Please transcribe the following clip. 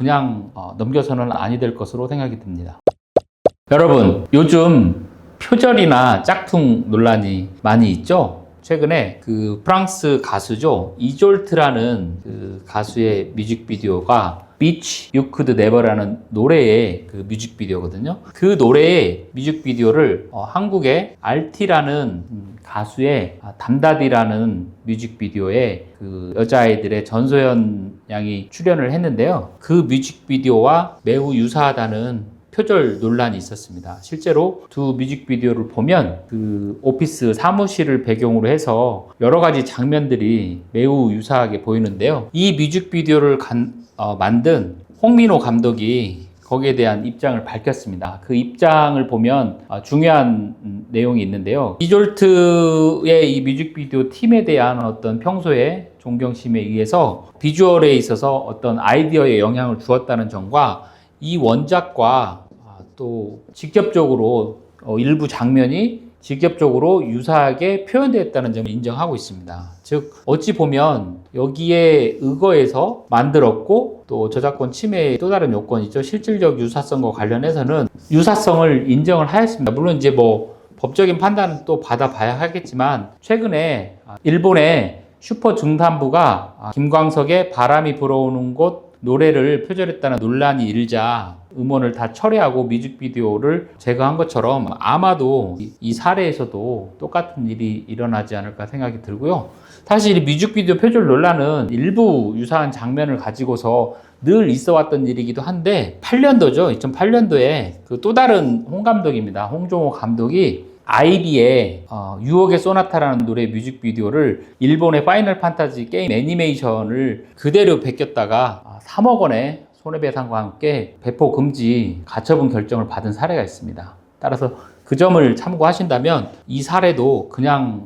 그냥 어, 넘겨서는 아니 될 것으로 생각이 듭니다. 여러분, 요즘 표절이나 짝퉁 논란이 많이 있죠? 최근에 그 프랑스 가수죠. 이졸트라는 그 가수의 뮤직비디오가 Beach You Could Never라는 노래의 그 뮤직비디오거든요. 그 노래의 뮤직비디오를 어, 한국의 알티라는 음, 가수의 아, 담다디라는 뮤직비디오에 그 여자아이들의 전소연 양이 출연을 했는데요. 그 뮤직비디오와 매우 유사하다는 표절 논란이 있었습니다. 실제로 두 뮤직비디오를 보면 그 오피스 사무실을 배경으로 해서 여러 가지 장면들이 매우 유사하게 보이는데요. 이 뮤직비디오를 간- 어, 만든 홍민호 감독이 거기에 대한 입장을 밝혔습니다. 그 입장을 보면 어, 중요한 음, 내용이 있는데요. 이졸트의 이 뮤직비디오 팀에 대한 어떤 평소의 존경심에 의해서 비주얼에 있어서 어떤 아이디어에 영향을 주었다는 점과 이 원작과 아, 또 직접적으로 어, 일부 장면이 직접적으로 유사하게 표현되었다는 점을 인정하고 있습니다. 즉 어찌 보면 여기에 의거해서 만들었고 또 저작권 침해의 또 다른 요건이죠. 실질적 유사성과 관련해서는 유사성을 인정을 하였습니다. 물론 이제 뭐 법적인 판단은 또 받아봐야 하겠지만 최근에 아, 일본의 슈퍼 중산부가 아, 김광석의 바람이 불어오는 곳 노래를 표절했다는 논란이 일자 음원을 다 철회하고 뮤직비디오를 제거한 것처럼 아마도 이- 이 사례에서도 똑같은 일이 일어나지 않을까 생각이 들고요. 사실 이 뮤직비디오 표절 논란은 일부 유사한 장면을 가지고서 늘 있어 왔던 일이기도 한데 8년도죠. 2008년도에 그 또 다른 홍 감독입니다. 홍종호 감독이 아이비의 어, 유혹의 소나타라는 노래 뮤직비디오를 일본의 파이널 판타지 게임 애니메이션을 그대로 베꼈다가 아, 3억 원의 손해배상과 함께 배포 금지 가처분 결정을 받은 사례가 있습니다. 따라서 그 점을 참고하신다면 이 사례도 그냥